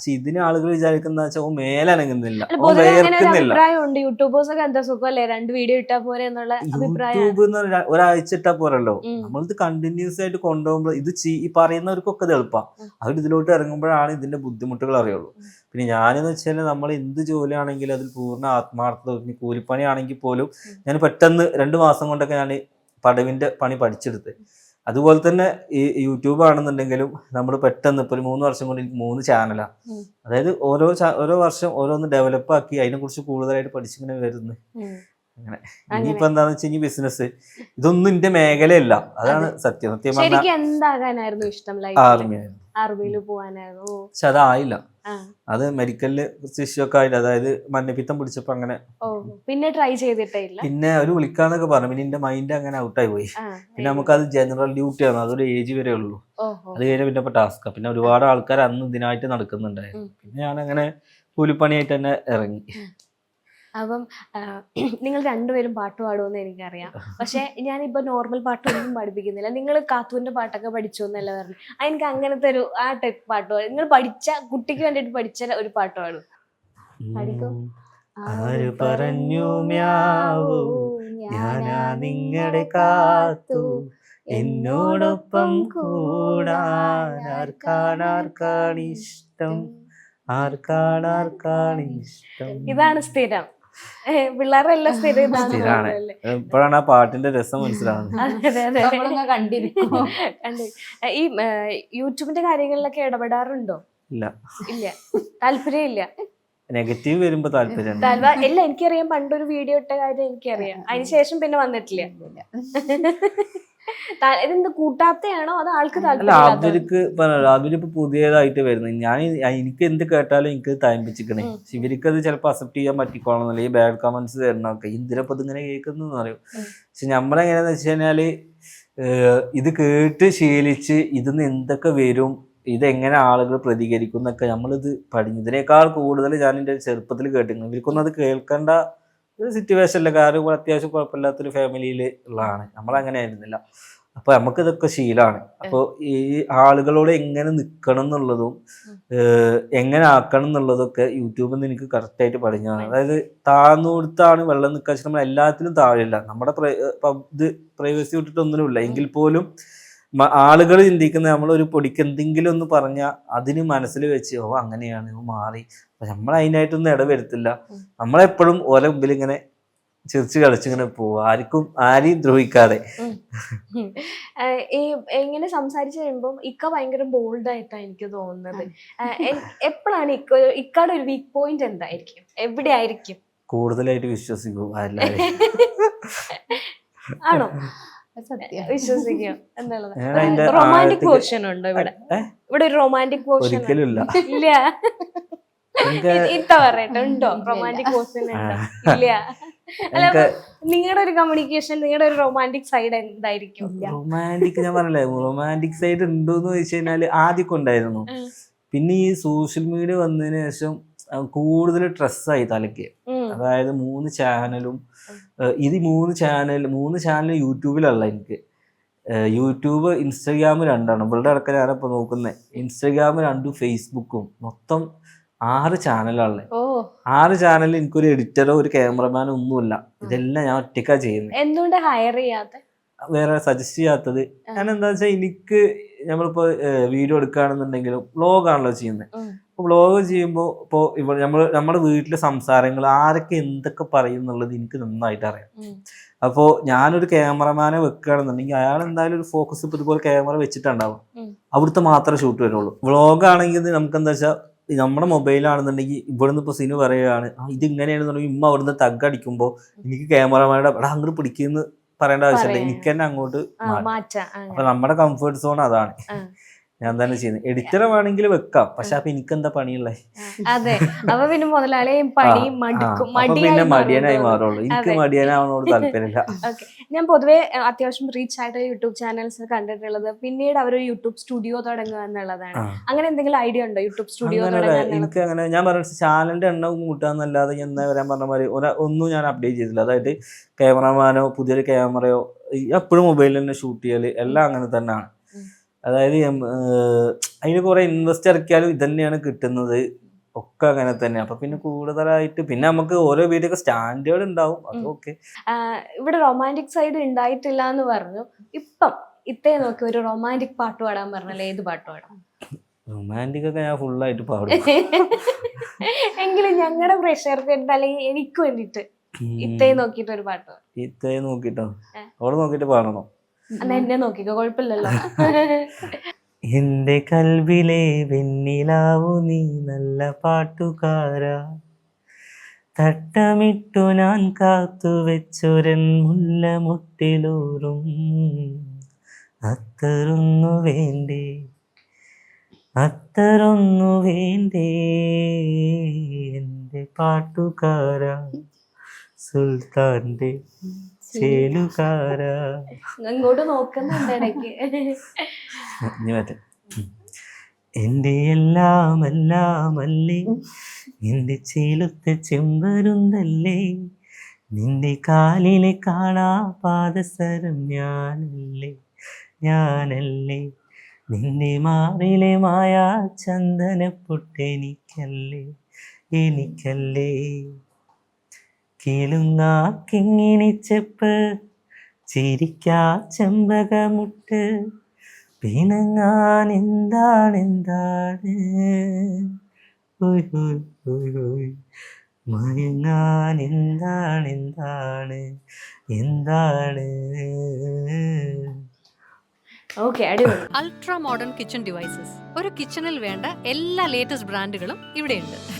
പക്ഷെ ഇതിന് ആളുകൾ വിചാരിക്കുന്ന വെച്ചാൽ ഓ മേലനങ്ങുന്നില്ല ഓ വേർക്കുന്നില്ല. അഭിപ്രായമുണ്ട്. യൂട്യൂബേഴ്സ് ഒക്കെ എന്താ സുഖമല്ലേ? രണ്ട് വീഡിയോ ഇട്ടാ പോരെ എന്നുള്ള യൂട്യൂബ് എന്ന് പറഞ്ഞാൽ ഒരാഴ്ച ഇട്ടാ പോരല്ലോ. നമ്മളിത് കണ്ടിന്യൂസ് ആയിട്ട് കൊണ്ടുപോകുമ്പോൾ ഇത് ഈ പറയുന്നവർക്കൊക്കെ ഇത് എളുപ്പമാണ്. അവർ ഇതിലോട്ട് ഇറങ്ങുമ്പോഴാണ് ഇതിന്റെ ബുദ്ധിമുട്ടുകൾ അറിയുള്ളൂ. പിന്നെ ഞാനെന്ന് വെച്ചാൽ നമ്മൾ എന്ത് ജോലിയാണെങ്കിലും അതിൽ പൂർണ ആത്മാർത്ഥത പിന്നെ കൂലിപ്പണി ആണെങ്കിൽ പോലും ഞാൻ പെട്ടെന്ന് രണ്ട് മാസം കൊണ്ടൊക്കെ ഞാൻ പടവിന്റെ പണി പഠിച്ചെടുത്ത്. അതുപോലെ തന്നെ ഈ യൂട്യൂബ് ആണെന്നുണ്ടെങ്കിലും നമ്മൾ പെട്ടെന്ന് ഇപ്പോൾ മൂന്ന് വർഷം കൊണ്ട് എനിക്ക് മൂന്ന് ചാനലാണ്. അതായത് ഓരോ ഓരോ വർഷം ഓരോന്ന് ഡെവലപ്പ് ആക്കി അതിനെക്കുറിച്ച് കൂടുതലായിട്ട് പഠിച്ചിങ്ങനെ വരുന്നു. അങ്ങനെ. ഇനിയിപ്പോ എന്താന്ന് വെച്ച് കഴിഞ്ഞാൽ ബിസിനസ് ഇതൊന്നും എന്റെ മേഖലയല്ല. അതാണ് സത്യം. സത്യം ആർമി ശരിക്കും ആർമിയിൽ പോവാനായിരുന്നു. പക്ഷെ അതായില്ല. അത് മെഡിക്കലിൽ ഇഷ്യൂ ഒക്കെ ആയില്ല. അതായത് മഞ്ഞപ്പിത്തം പിടിച്ചപ്പോ അങ്ങനെ പിന്നെ ട്രൈ ചെയ്തിട്ടില്ല പിന്നെ അവർ വിളിക്കാന്നൊക്കെ പറഞ്ഞു. പിന്നെ എന്റെ മൈൻഡ് അങ്ങനെ ഔട്ടായി പോയി. പിന്നെ നമുക്ക് അത് ജനറൽ ഡ്യൂട്ടി ആണ്. അതൊരു ഏജ് വരെ ഉള്ളൂ. അത് കഴിഞ്ഞ പിന്നെ ഇപ്പൊ ടാസ്ക് പിന്നെ ഒരുപാട് ആൾക്കാർ അന്ന് ഇതിനായിട്ട് നടക്കുന്നുണ്ടായിരുന്നു. പിന്നെ ഞാൻ അങ്ങനെ കൂലിപ്പണിയായിട്ട് തന്നെ ഇറങ്ങി. അപ്പം നിങ്ങൾ രണ്ടുപേരും പാട്ട് പാടുമെന്ന് എനിക്കറിയാം. പക്ഷെ ഞാനിപ്പോ നോർമൽ പാട്ടൊന്നും പഠിപ്പിക്കുന്നില്ല. നിങ്ങൾ കാത്തുവിന്റെ പാട്ടൊക്കെ പഠിച്ചു എന്നല്ല പറഞ്ഞു എനിക്ക് അങ്ങനത്തെ ഒരു ആ ടൈപ്പ് പാട്ട് പാടും. നിങ്ങൾ പഠിച്ച കുട്ടിക്ക് വേണ്ടിയിട്ട് പഠിച്ച ഒരു പാട്ട് പാടും. പഠിക്കോ? ആര് പറഞ്ഞു മ്യാവൂ ഞാനാ നിങ്ങളെ കാത്തു. എന്നോടൊപ്പം കൂടാനാർക്കാണാർക്കാണിഷ്ടം ആർക്കാണാർക്കാണിഷ്ടം ഇതാണ് സ്ഥിരം. ഏ, പിള്ളേരുടെ എല്ലാം സ്ഥിരം ഇതാണ് ഇപ്പോഴാണ് ആ പാട്ടിന്റെ രസം മനസ്സിലാവുന്നത്. അതെ. അതെ അതെ. നമ്മളങ്ങ് കണ്ടിരിക്കും. ഈ യൂട്യൂബിന്റെ കാര്യങ്ങളിലൊക്കെ ഇടപെടാറുണ്ടോ? ഇല്ല. ഇല്ല. താല്പര്യം ഇല്ല നെഗറ്റീവ് വരുമ്പോ താല്പര്യം താല്പ- ഇല്ല എനിക്കറിയാം. പണ്ടൊരു വീഡിയോ ഇട്ട കാര്യം എനിക്കറിയാം. അതിനുശേഷം പിന്നെ വന്നിട്ടില്ല. ഇതെന്ത് കൂട്ടാത്തയാണോ? അത് ആൾക്ക് അല്ല അവർക്ക് അവരിപ്പോ പുതിയതായിട്ട് വരുന്നത്. ഞാൻ എനിക്ക് എന്ത് കേട്ടാലും എനിക്ക് തയമ്പിച്ചിക്കണേ ഇവർക്ക് അത് ചിലപ്പോ അക്സെപ്റ്റ് ചെയ്യാൻ പറ്റിക്കോളന്നില്ല ഈ ബാഡ് കമന്റ്സ് തരണമൊക്കെ ഇന്ദിരപ്പോ ഇതിങ്ങനെ കേൾക്കുന്നു പറയും ഉം. പക്ഷെ നമ്മളെങ്ങനെയാന്ന് വെച്ച് കഴിഞ്ഞാൽ ഇത് കേട്ട് ശീലിച്ച് ഇതിന്ന് എന്തൊക്കെ വരും ഇതെങ്ങനെ ആളുകൾ പ്രതികരിക്കും എന്നൊക്കെ നമ്മളിത് പഠിഞ്ഞതിനേക്കാൾ കൂടുതൽ ഞാൻ എന്റെ ചെറുപ്പത്തിൽ കേട്ടിരുന്നു ഇവർക്കൊന്നും അത് കേൾക്കേണ്ട ഒരു സിറ്റുവേഷനില്ല കാരണം ഇവിടെ അത്യാവശ്യം കുഴപ്പമില്ലാത്തൊരു ഫാമിലിയിൽ ഉള്ളതാണ്. നമ്മളങ്ങനെ ആയിരുന്നില്ല അപ്പൊ നമുക്ക് ഇതൊക്കെ ശീലമാണ് അപ്പോൾ ഈ ആളുകളോട് എങ്ങനെ നിൽക്കണം എന്നുള്ളതും എങ്ങനെ ആക്കണം എന്നുള്ളതൊക്കെ യൂട്യൂബിൽ നിന്ന് എനിക്ക് കറക്റ്റായിട്ട് പഠിഞ്ഞതാണ്. അതായത് താഴ്ന്നുകൊടുത്താണ് വെള്ളം നിൽക്കാൻ. നമ്മൾ എല്ലാത്തിനും താഴെയില്ല. നമ്മുടെ ഇത് പ്രൈവസി വിട്ടിട്ടൊന്നുമില്ല. എങ്കിൽ പോലും ആളുകൾ ചിന്തിക്കുന്ന ഒരു പൊടിക്ക് എന്തെങ്കിലും ഒന്ന് പറഞ്ഞാൽ അതിന് മനസ്സിൽ വെച്ച് ഓ അങ്ങനെയാണ് മാറി. നമ്മൾ അതിനായിട്ടൊന്നും ഇടവരുത്തില്ല. നമ്മളെപ്പോഴും ഓരോ മുമ്പിൽ ഇങ്ങനെ ചിരിച്ച് കളിച്ചിങ്ങനെ പോവുക ആർക്കും ആരെയും ദ്രോഹിക്കാതെ. എങ്ങനെ ഇങ്ങനെ സംസാരിച്ചു കഴിയുമ്പോൾ ഇക്ക ഭയങ്കര ബോൾഡ് ആയിട്ടാണ് എനിക്ക് തോന്നുന്നത്. എപ്പോഴാണ് ഇക്ക ഇക്കയുടെ ഒരു വീക്ക് പോയിന്റ് എന്തായിരിക്കും? എവിടെ ആയിരിക്കും കൂടുതലായിട്ട് വിശ്വസിക്കും ആണോ? വിശ്വസിക്കാം എന്നുള്ളത്. റൊമാന്റിക് പോർഷൻ ഉണ്ടോ ഇവിടെ. ഇവിടെ ഒരു റൊമാന്റിക് പോർഷൻ ഇല്ല. ഇത്ത പറയട്ടെ. ഉണ്ടോ? റൊമാന്റിക് പോർഷൻ ഇല്ല. അല്ല നിങ്ങളുടെ ഒരു കമ്മ്യൂണിക്കേഷൻ നിങ്ങളുടെ ഒരു റൊമാന്റിക് സൈഡ് എന്തായിരിക്കും? റൊമാന്റിക് ഞാൻ പറഞ്ഞില്ലേ റൊമാന്റിക് സൈഡ് ഉണ്ടോ എന്ന് ചോദിച്ചു കഴിഞ്ഞാൽ ആദ്യമൊക്കെ ഉണ്ടായിരുന്നു. പിന്നെ ഈ സോഷ്യൽ മീഡിയ വന്നതിന് ശേഷം കൂടുതൽ സ്ട്രെസ്സായി തലയ്ക്ക്. അതായത് മൂന്ന് ചാനലും ഇത് മൂന്ന് ചാനൽ മൂന്ന് ചാനൽ യൂട്യൂബിലല്ല എനിക്ക്. യൂട്യൂബ് ഇൻസ്റ്റഗ്രാം രണ്ടാണ്. ഇവളുടെ അടക്കം ഞാനിപ്പോൾ നോക്കുന്നത് ഇൻസ്റ്റഗ്രാം രണ്ടും ഫേസ്ബുക്കും. മൊത്തം ആറ് ചാനലാണ് ആറ് ചാനലിൽ എനിക്കൊരു എഡിറ്ററോ ഒരു ക്യാമറമാനോ ഒന്നുമില്ല. ഇതെല്ലാം ഞാൻ ഒറ്റക്കാ ചെയ്യുന്നത് എന്തുകൊണ്ട് ഹയർ ചെയ്യാത്ത? വേറെ സജസ്റ്റ് ചെയ്യാത്തത്. ഞാൻ എന്താ വെച്ചാൽ എനിക്ക് നമ്മളിപ്പോ വീഡിയോ എടുക്കുകയാണെന്നുണ്ടെങ്കിലും വ്ളോഗാണല്ലോ ചെയ്യുന്നത് വ്ളോഗ് ചെയ്യുമ്പോൾ ഇപ്പോൾ ഇവ നമ്മൾ നമ്മുടെ വീട്ടിലെ സംസാരങ്ങൾ ആരൊക്കെ എന്തൊക്കെ പറയും എന്നുള്ളത് എനിക്ക് നന്നായിട്ട് അറിയാം. അപ്പോൾ ഞാനൊരു ക്യാമറമാനെ വെക്കുകയാണെന്നുണ്ടെങ്കിൽ അയാൾ എന്തായാലും ഒരു ഫോക്കസ് ഇപ്പോൾ ഇതുപോലെ ക്യാമറ വെച്ചിട്ടുണ്ടാവും. അവിടുത്തെ മാത്രമേ ഷൂട്ട് വരുള്ളൂ. വ്ളോഗ് ആണെങ്കിൽ നമുക്ക് എന്താ വെച്ചാൽ നമ്മുടെ മൊബൈലാണെന്നുണ്ടെങ്കിൽ ഇവിടുന്ന് ഇപ്പോൾ സിനിമ പറയുകയാണ് ഇത് ഇങ്ങനെയാണെന്നുണ്ടെങ്കിൽ ഇമ്മ അവിടുന്ന് തഗ് അടിക്കുമ്പോൾ എനിക്ക് ക്യാമറമാരുടെ അവിടെ അങ്ങോട്ട് പിടിക്കുന്നു പറയേണ്ട ആവശ്യമില്ല. എനിക്ക് തന്നെ അങ്ങോട്ട് അപ്പൊ നമ്മുടെ കംഫേർട്ട് സോൺ അതാണ്. ഞാൻ തന്നെ ചെയ്യുന്നത് എഡിറ്റർ വേണമെങ്കിൽ വെക്കാം. പക്ഷെ അപ്പൊ എനിക്ക് എന്താ പണിയുള്ളത് അതെ. അപ്പൊ പിന്നെ മുതലാളിയും പണി മടുക്കും. പിന്നെ മടിയനായി മാറുള്ളൂ. എനിക്ക് മടിയനാവുന്നോട് താല്പര്യമില്ല. ഞാൻ പൊതുവെ അത്യാവശ്യം റീച്ച് ആയിട്ട് യൂട്യൂബ് ചാനൽസ് കണ്ടിട്ടുള്ളത് പിന്നീട് അവർ യൂട്യൂബ് സ്റ്റുഡിയോ തുടങ്ങുക എന്നുള്ളതാണ്. അങ്ങനെ എന്തെങ്കിലും ഐഡിയ ഉണ്ടോ? യൂട്യൂബ് സ്റ്റുഡിയോ എനിക്ക് അങ്ങനെ ഞാൻ പറഞ്ഞ ചാനലിന്റെ എണ്ണം കൂട്ടാന്നല്ലാതെ എന്താ വരാൻ പറഞ്ഞ മാതിരി ഒന്നും ഞാൻ അപ്ഡേറ്റ് ചെയ്തില്ല അതായത് ക്യാമറമാനോ പുതിയൊരു ക്യാമറയോ എപ്പോഴും മൊബൈലിൽ തന്നെ ഷൂട്ട് ചെയ്യൽ എല്ലാം അങ്ങനെ തന്നെയാണ്. അതായത് അതിന് കുറെ ഇൻവെസ്റ്റ് ഇറക്കിയാലും ഇതന്നെയാണ് തന്നെയാണ് കിട്ടുന്നത്. ഒക്കെ അങ്ങനെ തന്നെ. അപ്പൊ പിന്നെ കൂടുതലായിട്ട് പിന്നെ നമുക്ക് ഓരോ വീട്ടിലൊക്കെ സ്റ്റാൻഡേർഡ് ഉണ്ടാവും. അതൊക്കെ. ഇവിടെ റൊമാന്റിക് സൈഡ് ഉണ്ടായിട്ടില്ല എന്ന് പറഞ്ഞു. ഇപ്പം ഇത്തേ നോക്കി ഒരു റൊമാന്റിക് പാട്ട് പാടാൻ പറഞ്ഞാൽ ഏത് പാട്ട് പാടാം? റൊമാന്റിക് ഒക്കെ ഞാൻ ഫുള്ളായിട്ട് പാടും. എങ്കിലും ഞങ്ങളുടെ പ്രേക്ഷകർക്ക് വേണ്ടിട്ട് അല്ലെങ്കിൽ എനിക്ക് വേണ്ടിട്ട് ഇത്തേ നോക്കിയിട്ട് ഒരു പാട്ട് പാടാം. ഇത്തേ നോക്കിട്ടോ. അവിടെ നോക്കിട്ട് പാടണം? എന്നെ നോക്കിക്കോ കുഴപ്പമില്ലല്ലോ. എന്റെ കൽവിലെ വെണ്ണിലാവു നീ നല്ല പാട്ടുകാര. തട്ടമിട്ടു ഞാൻ കാത്തു വെച്ചൊരൻ മുല്ല മുട്ടിലൂറും. അത്തറൊന്നു വേണ്ടേ അത്തറൊന്നു വേണ്ടേ എന്റെ പാട്ടുകാര. സുൽത്താന്റെ അങ്ങോട്ട് നോക്കുന്നുണ്ട് ഇടയ്ക്ക്. ഇനി മറ്റേ. എന്റെ എല്ലാം എല്ലാം അല്ലേ നിന്റെ ചേലുത്ത ചെമ്പരുന്തല്ലേ? നിന്റെ കാലിലെ കാണാ പാദസരം ഞാനല്ലേ? ഞാനല്ലേ? നിന്റെ മാറിലെ മായാ ചന്ദനപ്പൊട്ടെനിക്കല്ലേ എനിക്കല്ലേ? കിളുങ്ങാ കിങ്ങിണി ചെപ്പ് ചിരിക്കാ ചെമ്പകമുട്ട് പിണങ്ങാൻ എന്താണ് എന്താണ് മയങ്ങാൻ എന്താണ് എന്താണ് എന്താണ്? ഓക്കെ അടിപൊളി. Ultra modern kitchen devices. ഒരു കിച്ചണിൽ വേണ്ട എല്ലാ ലേറ്റസ്റ്റ് ബ്രാൻഡുകളും ഇവിടെയുണ്ട്.